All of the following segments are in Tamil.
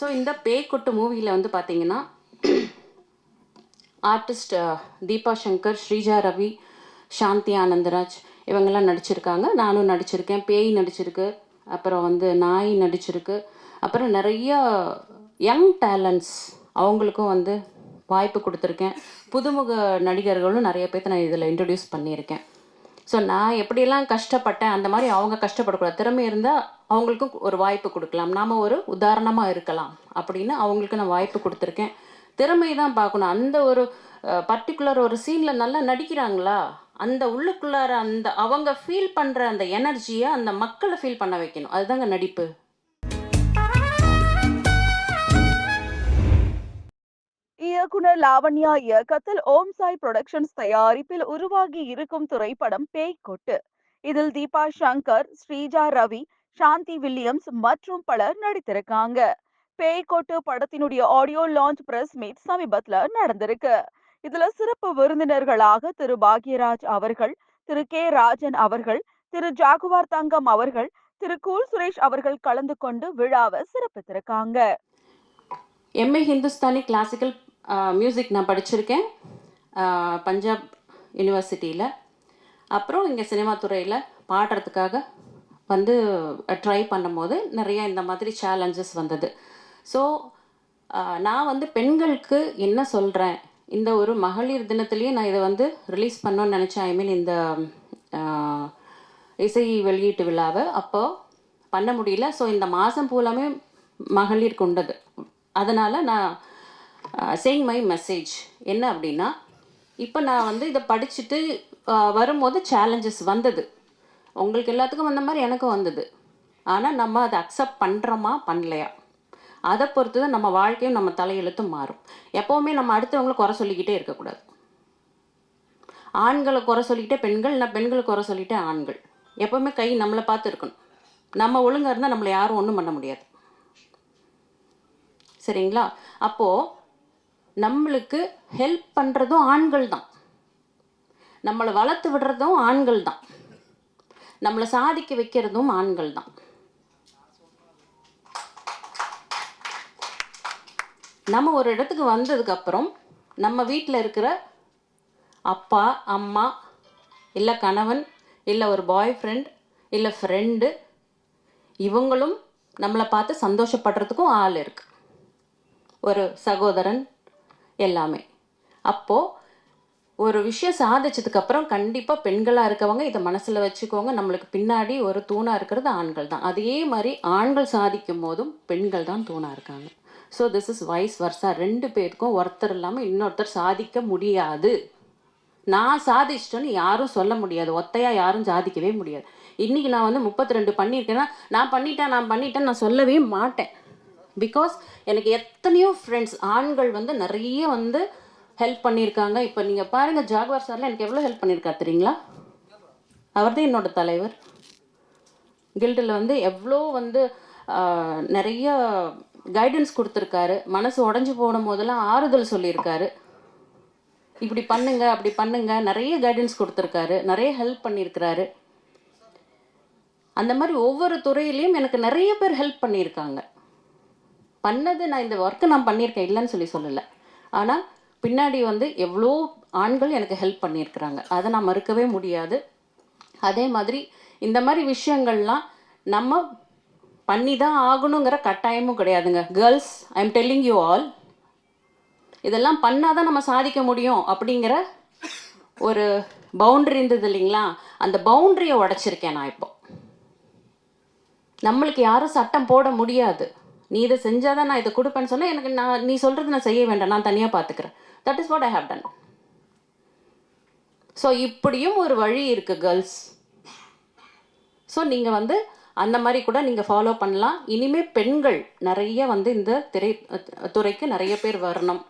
ஸோ இந்த பேய்கொட்டு மூவியில் வந்து பார்த்தீங்கன்னா ஆர்டிஸ்ட் தீபா சங்கர் ஸ்ரீஜா ரவி சாந்தி ஆனந்தராஜ் இவங்கெல்லாம் நடிச்சிருக்காங்க. நானும் நடிச்சிருக்கேன். பேய் நடிச்சிருக்கு. அப்புறம் வந்து நாய் நடிச்சிருக்கு. அப்புறம் நிறைய யங் டேலண்ட்ஸ் அவங்களுக்கும் வந்து வாய்ப்பு கொடுத்துருக்கேன். புதுமுக நடிகர்களும் நிறைய பேர்த்த நான் இதில் இன்ட்ரடியூஸ் பண்ணியிருக்கேன். ஸோ நான் எப்படியெல்லாம் கஷ்டப்பட்டேன் அந்த மாதிரி அவங்க கஷ்டப்படக்கூடாது. திறமை இருந்தால் அவங்களுக்கும் ஒரு வாய்ப்பு கொடுக்கலாம். நாம் ஒரு உதாரணமாக இருக்கலாம். அப்படின்னு அவங்களுக்கு நான் வாய்ப்பு கொடுத்துருக்கேன். திறமை தான் பார்க்கணும். அந்த ஒரு பர்டிகுலர் ஒரு சீனில் நல்லா நடிக்கிறாங்களா? அந்த உள்ளுக்குள்ளார அந்த அவங்க ஃபீல் பண்ணுற அந்த எனர்ஜியை அந்த மக்களை ஃபீல் பண்ண வைக்கணும். அதுதாங்க நடிப்பு. இயக்குனர் லாவண்யா இயக்கத்தில் ஓம் சாய் புரொடக்ஷன்ஸ் தயாரிப்பில் உருவாகி இருக்கும் திரைப்படம் பேய் கொட்டு இதில் தீபா சங்கர் ஸ்ரீஜா ரவி சாந்தி வில்லியம்ஸ் மற்றும் பலர் நடித்திருக்காங்க. பேய்க்கொட்டு படத்தினுடைய ஆடியோ லான்ச் பிரஸ் மீட் சமீபத்துல நடந்திருக்கு. இதுல சிறப்பு விருந்தினர்களாக திரு பாக்யராஜ் அவர்கள் திரு கே ராஜன் அவர்கள் திரு ஜாகுவார் தங்கம் அவர்கள் திரு கூல் சுரேஷ் அவர்கள் கலந்து கொண்டு விழாவை சிறப்பித்திருக்காங்க. எம்ஏ ஹிந்துஸ்தானி கிளாசிக்கல் மியூசிக் நான் படிச்சிருக்கேன். பஞ்சாப் யூனிவர்சிட்டியில் அப்புறம் இங்கே சினிமா துறையில் பாடுறதுக்காக வந்து ட்ரை பண்ணும்போது நிறைய இந்த மாதிரி சேலஞ்சஸ் வந்தது. ஸோ நான் வந்து பெண்களுக்கு என்ன சொல்கிறேன் இந்த ஒரு மகளிர் தினத்துலேயே நான் இதை வந்து ரிலீஸ் பண்ணணும்னு நினச்சேன். ஐ மீன் இந்த இசை வெளியீட்டு விழாவை. அப்போ பண்ண முடியல. ஸோ இந்த மாதம் பூலாமே மகளிர் கொண்டது. அதனால் நான் சேயிங் மை மெசேஜ் என்ன அப்படின்னா இப்போ நான் வந்து இதை படிச்சுட்டு வரும்போது சேலஞ்சஸ் வந்தது. உங்களுக்கு எல்லாத்துக்கும் வந்த மாதிரி எனக்கும் வந்தது. ஆனால் நம்ம அதை அக்செப்ட் பண்ணுறோமா பண்ணலையா? அதை பொறுத்து தான் நம்ம வாழ்க்கையும் நம்ம தலையெழுத்தும் மாறும். எப்போவுமே நம்ம அடுத்தவங்களை குறை சொல்லிக்கிட்டே இருக்கக்கூடாது. ஆண்களை குறை சொல்லிக்கிட்டே பெண்கள் நான் பெண்களை குறை சொல்லிக்கிட்டே ஆண்கள். எப்போவுமே கை நம்மளை பார்த்து இருக்கணும். நம்ம ஒழுங்காக இருந்தால் நம்மளை யாரும் ஒன்றும் பண்ண முடியாது. சரிங்களா? அப்போது நம்மளுக்கு ஹெல்ப் பண்ணுறதும் ஆண்கள் தான். நம்மளை வளர்த்து விடுறதும் ஆண்கள் தான். நம்மளை சாதிக்க வைக்கிறதும் ஆண்கள் தான். நம்ம ஒரு இடத்துக்கு வந்ததுக்கப்புறம் நம்ம வீட்டில் இருக்கிற அப்பா அம்மா இல்லை கணவன் இல்லை ஒரு பாய் ஃப்ரெண்ட் இல்லை ஃப்ரெண்டு இவங்களும் நம்மளை பார்த்து சந்தோஷப்படுறதுக்கும் ஆள் இருக்கு. ஒரு சகோதரன் எல்லாமே. அப்போது ஒரு விஷயம் சாதிச்சதுக்கப்புறம் கண்டிப்பாக பெண்களாக இருக்கவங்க இதை மனசில் வச்சுக்கோங்க. நம்மளுக்கு பின்னாடி ஒரு தூணாக இருக்கிறது ஆண்கள் தான். அதே மாதிரி ஆண்கள் சாதிக்கும் போதும் பெண்கள் தான் தூணாக இருக்காங்க. So this is vice versa ரெண்டு பேருக்கும் ஒருத்தர் இல்லாமல் இன்னொருத்தர் சாதிக்க முடியாது. நான் சாதிச்சிட்டேன்னு யாரும் சொல்ல முடியாது. ஒத்தையாக யாரும் சாதிக்கவே முடியாது. இன்றைக்கி நான் வந்து முப்பத்தி ரெண்டு பண்ணியிருக்கேன்னா நான் பண்ணிட்டேன் நான் பண்ணிட்டேன் நான் சொல்லவே மாட்டேன். பிகாஸ் எனக்கு எத்தனையோ ஃப்ரெண்ட்ஸ் ஆண்கள் வந்து நிறைய வந்து ஹெல்ப் பண்ணியிருக்காங்க. இப்போ நீங்கள் பாருங்கள் ஜாகுவார் சார்லாம் எனக்கு எவ்வளோ ஹெல்ப் பண்ணியிருக்காரு தெரியுங்களா? அவர் தான் என்னோட தலைவர். கில்டில் வந்து எவ்வளோ வந்து நிறைய கைடன்ஸ் கொடுத்துருக்காரு. மனசு உடஞ்சி போடும் போதெல்லாம் ஆறுதல் சொல்லியிருக்காரு. இப்படி பண்ணுங்க அப்படி பண்ணுங்க நிறைய கைடன்ஸ் கொடுத்துருக்காரு. நிறைய ஹெல்ப் பண்ணியிருக்கிறாரு. அந்த மாதிரி ஒவ்வொரு துறையிலையும் எனக்கு நிறைய பேர் ஹெல்ப் பண்ணியிருக்காங்க. பண்ணது நான் இந்த ஒர்க்கை நான் பண்ணியிருக்கேன் இல்லைன்னு சொல்லி சொல்லலை. ஆனால் பின்னாடி வந்து எவ்வளோ ஆண்கள் எனக்கு ஹெல்ப் பண்ணியிருக்கிறாங்க. அதை நான் மறுக்கவே முடியாது. அதே மாதிரி இந்த மாதிரி விஷயங்கள்லாம் நம்ம பண்ணி தான் ஆகணுங்கிற கட்டாயமும் கிடையாதுங்க. Girls I am telling you all இதெல்லாம் பண்ணால் தான் நம்ம சாதிக்க முடியும் அப்படிங்கிற ஒரு பவுண்ட்ரி இருந்தது இல்லைங்களா? அந்த பவுண்டரியை உடைச்சிருக்கேன் நான் இப்போ. நம்மளுக்கு யாரும் சட்டம் போட முடியாது. நீ இதை செஞ்சாதான் நான் இதை கொடுப்பேன்னு சொன்னால் எனக்கு நான் நீ சொல்கிறது நான் செய்ய வேண்டாம் நான் தனியாக பார்த்துக்கிறேன் that is what I have done so இப்படியும் ஒரு வழி இருக்குது கேர்ள்ஸ் ஸோ நீங்கள் வந்து அந்த மாதிரி கூட நீங்கள் ஃபாலோ பண்ணலாம். இனிமேல் பெண்கள் நிறைய வந்து இந்த திரை துறைக்கு நிறைய பேர் வரணும்.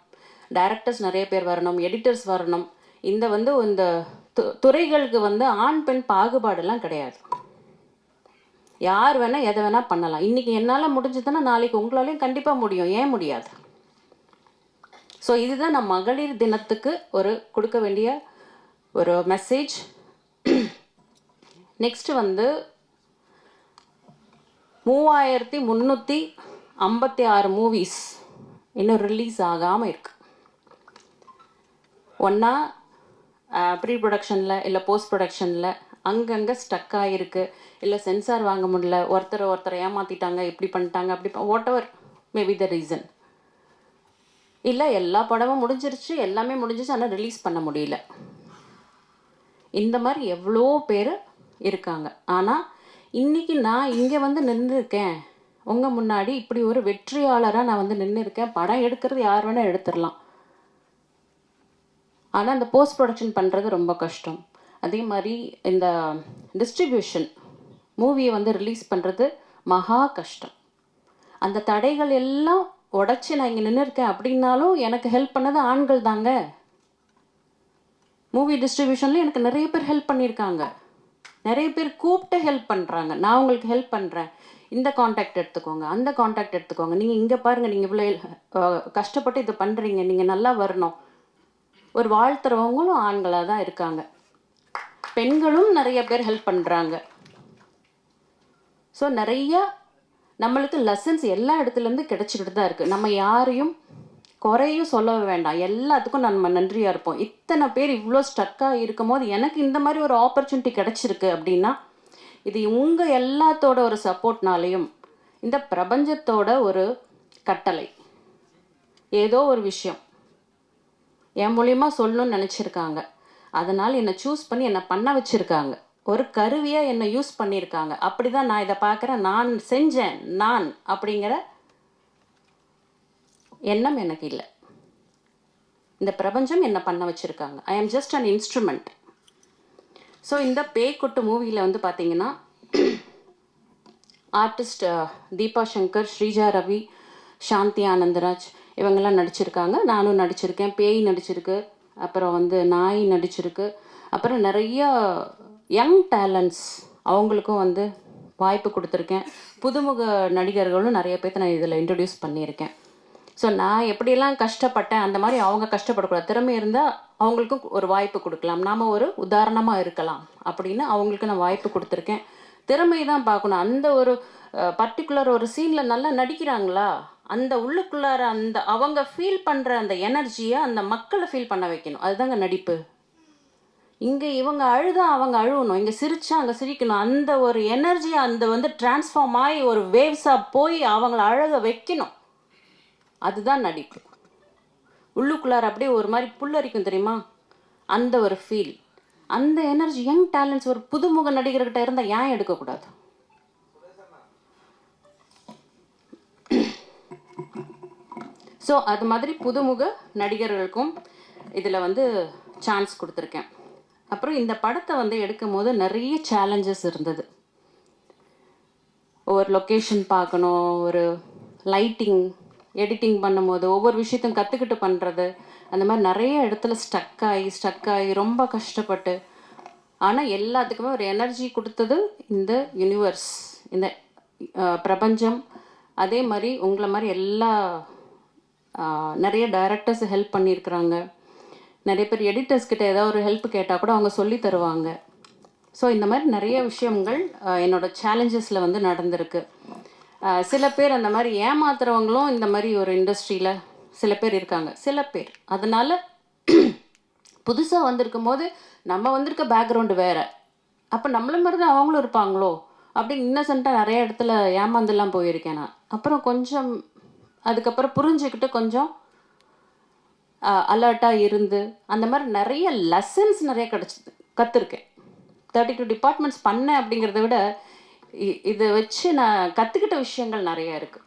டைரக்டர்ஸ் நிறைய பேர் வரணும் எடிட்டர்ஸ் வரணும். இந்த வந்து இந்த து- துறைகளுக்கு வந்து ஆண் பெண் பாகுபாடெல்லாம் கிடையாது. யார் வேணால் எதை வேணால் பண்ணலாம். இன்றைக்கி என்னால் முடிஞ்சதுன்னா நாளைக்கு உங்களாலையும் கண்டிப்பாக முடியும். ஏன் முடியாது? ஸோ இதுதான் நான் மகளிர் தினத்துக்கு ஒரு கொடுக்க வேண்டிய ஒரு மெசேஜ் நெக்ஸ்ட்டு வந்து மூவாயிரத்தி முந்நூற்றி ஐம்பத்தி ஆறு மூவிஸ் இன்னும் ரிலீஸ் ஆகாமல் இருக்கு. ஒன்றா ப்ரீ ப்ரொடக்ஷனில் இல்லை போஸ்ட் ப்ரொடக்ஷனில் அங்கங்கே ஸ்டக் ஆகிருக்கு இல்லை சென்சார் வாங்க முடியல. ஒருத்தரை ஒருத்தரை ஏமாற்றிட்டாங்க இப்படி பண்ணிட்டாங்க. அப்படி whatever maybe the reason இல்லை எல்லா படமும் முடிஞ்சிருச்சு. எல்லாமே முடிஞ்சிச்சு. ஆனால் ரிலீஸ் பண்ண முடியல. இந்த மாதிரி எவ்வளோ பேர் இருக்காங்க. ஆனால் இன்னைக்கு நான் இங்கே வந்து நின்றுருக்கேன் உங்கள் முன்னாடி இப்படி ஒரு வெற்றியாளராக நான் வந்து நின்று இருக்கேன் படம் எடுக்கிறது யார் வேணால் எடுத்துடலாம் ஆனால் அந்த போஸ்ட் ப்ரொடக்ஷன் பண்ணுறது ரொம்ப கஷ்டம். அதே மாதிரி இந்த டிஸ்ட்ரிபியூஷன் மூவியை வந்து ரிலீஸ் பண்ணுறது மகா கஷ்டம். அந்த தடைகள் எல்லாம் உடச்சி நான் இங்கே நின்று இருக்கேன் அப்படின்னாலும் எனக்கு ஹெல்ப் பண்ணது ஆண்கள் தாங்க. மூவி டிஸ்ட்ரிபியூஷனில் எனக்கு நிறைய பேர் ஹெல்ப் பண்ணியிருக்காங்க. நிறைய பேர் கூப்பிட்டு ஹெல்ப் பண்ணுறாங்க நான் உங்களுக்கு ஹெல்ப் பண்ணுறேன் இந்த காண்டாக்ட் எடுத்துக்கோங்க. அந்த காண்டாக்ட் எடுத்துக்கோங்க. நீங்கள் இங்கே பாருங்கள் நீங்கள் இவ்வளோ கஷ்டப்பட்டு இதை பண்ணுறீங்க நீங்கள் நல்லா வரணும். ஒரு வாழ்த்துறவங்களும் ஆண்களாக தான் இருக்காங்க. பெண்களும் நிறைய பேர் ஹெல்ப் பண்ணுறாங்க ஸோ நிறைய நம்மளுக்கு லெசன்ஸ் எல்லா இடத்துலேருந்து கிடைச்சிக்கிட்டு தான் இருக்குது நம்ம யாரையும் குறையும் சொல்ல வேண்டாம். எல்லாத்துக்கும் நம்ம நன்றியாக இருப்போம். இத்தனை பேர் இவ்வளோ ஸ்டக்காக இருக்கும்போது எனக்கு இந்த மாதிரி ஒரு ஆப்பர்ச்சுனிட்டி கிடச்சிருக்கு அப்படின்னா இது உங்கள் எல்லாத்தோட ஒரு சப்போர்ட்னாலையும் இந்த பிரபஞ்சத்தோட ஒரு கட்டளை. ஏதோ ஒரு விஷயம். என் மூலியமாக சொல்லணும்னு நினச்சிருக்காங்க. அதனால் என்னை சூஸ் பண்ணி என்னை பண்ண வச்சுருக்காங்க. ஒரு கருவியாக என்னை யூஸ் பண்ணியிருக்காங்க அப்படி தான் நான் இதை பார்க்குறேன். நான் செஞ்சேன். நான் அப்படிங்கிற எண்ணம் எனக்கு இல்லை. இந்த பிரபஞ்சம் என்னை பண்ண வச்சுருக்காங்க. ஐ ஆம் ஜஸ்ட் அன் இன்ஸ்ட்ருமெண்ட் ஸோ இந்த பேய்க்குட்டு மூவியில் வந்து பார்த்தீங்கன்னா ஆர்டிஸ்ட் தீபா சங்கர் ஸ்ரீஜா ரவி சாந்தி ஆனந்தராஜ் இவங்கெல்லாம் நடிச்சிருக்காங்க. நானும் நடிச்சிருக்கேன். பேய் நடிச்சிருக்கு. அப்புறம் வந்து நாய் நடிச்சிருக்கு. அப்புறம் நிறைய யங் டேலண்ட்ஸ் அவங்களுக்கும் வந்து வாய்ப்பு கொடுத்துருக்கேன். புதுமுக நடிகர்களும் நிறைய பேர்த்த நான் இதில் இன்ட்ரடியூஸ் பண்ணியிருக்கேன். ஸோ நான் எப்படியெல்லாம் கஷ்டப்பட்டேன் அந்த மாதிரி அவங்க கஷ்டப்படக்கூடாது. திறமை இருந்தால் அவங்களுக்கும் ஒரு வாய்ப்பு கொடுக்கலாம். நாம் ஒரு உதாரணமாக இருக்கலாம் அப்படின்னு அவங்களுக்கு நான் வாய்ப்பு கொடுத்துருக்கேன். திறமை தான் பார்க்கணும். அந்த ஒரு பர்டிகுலர் ஒரு சீனில் நல்லா நடிக்கிறாங்களா? அந்த உள்ளுக்குள்ளார அந்த அவங்க ஃபீல் பண்ணுற அந்த எனர்ஜியை அந்த மக்களை ஃபீல் பண்ண வைக்கணும். அதுதாங்க நடிப்பு. இங்கே இவங்க அழுதா அவங்க அழுவணும். இங்கே சிரிச்சா அங்கே சிரிக்கணும். அந்த ஒரு எனர்ஜி அந்த வந்து டிரான்ஸ்ஃபார்ம் ஆகி ஒரு வேவ்ஸாக போய் அவங்கள அழக வைக்கணும். அதுதான் நடிப்பு. உள்ளுக்குள்ளார அப்படியே ஒரு மாதிரி புல்லரிக்கும் தெரியுமா? அந்த ஒரு ஃபீல் அந்த எனர்ஜி யங் டேலண்ட்ஸ் ஒரு புதுமுக நடிகர்கிட்ட இருந்தால் ஏன் எடுக்கக்கூடாது? ஸோ அது மாதிரி புதுமுக நடிகர்களுக்கும் இதில் வந்து சான்ஸ் கொடுத்துருக்கேன். அப்புறம் இந்த படத்தை வந்து எடுக்கும் போது நிறைய சேலஞ்சஸ் இருந்தது. ஒரு லொக்கேஷன் பார்க்கணும் ஒரு லைட்டிங் எடிட்டிங் பண்ணும்போது ஒவ்வொரு விஷயத்தையும் கற்றுக்கிட்டு பண்ணுறது அந்த மாதிரி நிறைய இடத்துல ஸ்டக் ஆகி ஸ்டக் ஆகி ரொம்ப கஷ்டப்பட்டு ஆனால் எல்லாத்துக்குமே ஒரு எனர்ஜி கொடுத்தது இந்த யூனிவர்ஸ் இந்த பிரபஞ்சம். அதே மாதிரி உங்களை மாதிரி எல்லா நிறைய டைரக்டர்ஸ் ஹெல்ப் பண்ணியிருக்கிறாங்க. நிறைய பேர் எடிட்டர்ஸ் கிட்ட ஏதாவது ஒரு ஹெல்ப் கேட்டால் கூட அவங்க சொல்லி தருவாங்க. ஸோ இந்த மாதிரி நிறைய விஷயங்கள் என்னோடய சேலஞ்சஸில் வந்து நடந்திருக்கு. சில பேர் அந்த மாதிரி ஏமாத்துறவங்களும் இந்த மாதிரி ஒரு இண்டஸ்ட்ரியில் சில பேர் இருக்காங்க. சில பேர். அதனால் புதுசாக வந்திருக்கும் போது நம்ம வந்திருக்க பேக்ரவுண்டு வேறு. அப்போ நம்மள மாதிரி தான் அவங்களும் இருப்பாங்களோ? அப்படின்னு இன்னசென்ட்டாக நிறைய இடத்துல ஏமாந்துலாம் போயிருக்கேன் நான். அப்புறம் கொஞ்சம் அதுக்கப்புறம் புரிஞ்சுக்கிட்டு கொஞ்சம் அலர்ட்டாக இருந்து அந்த மாதிரி நிறைய லெசன்ஸ் நிறைய கிடச்சிது கற்றுருக்கேன் தேர்ட்டி டூ டிபார்ட்மெண்ட்ஸ் பண்ணேன் அப்படிங்கிறத விட இ- இதை வச்சு நான் கற்றுக்கிட்ட விஷயங்கள் நிறையா இருக்குது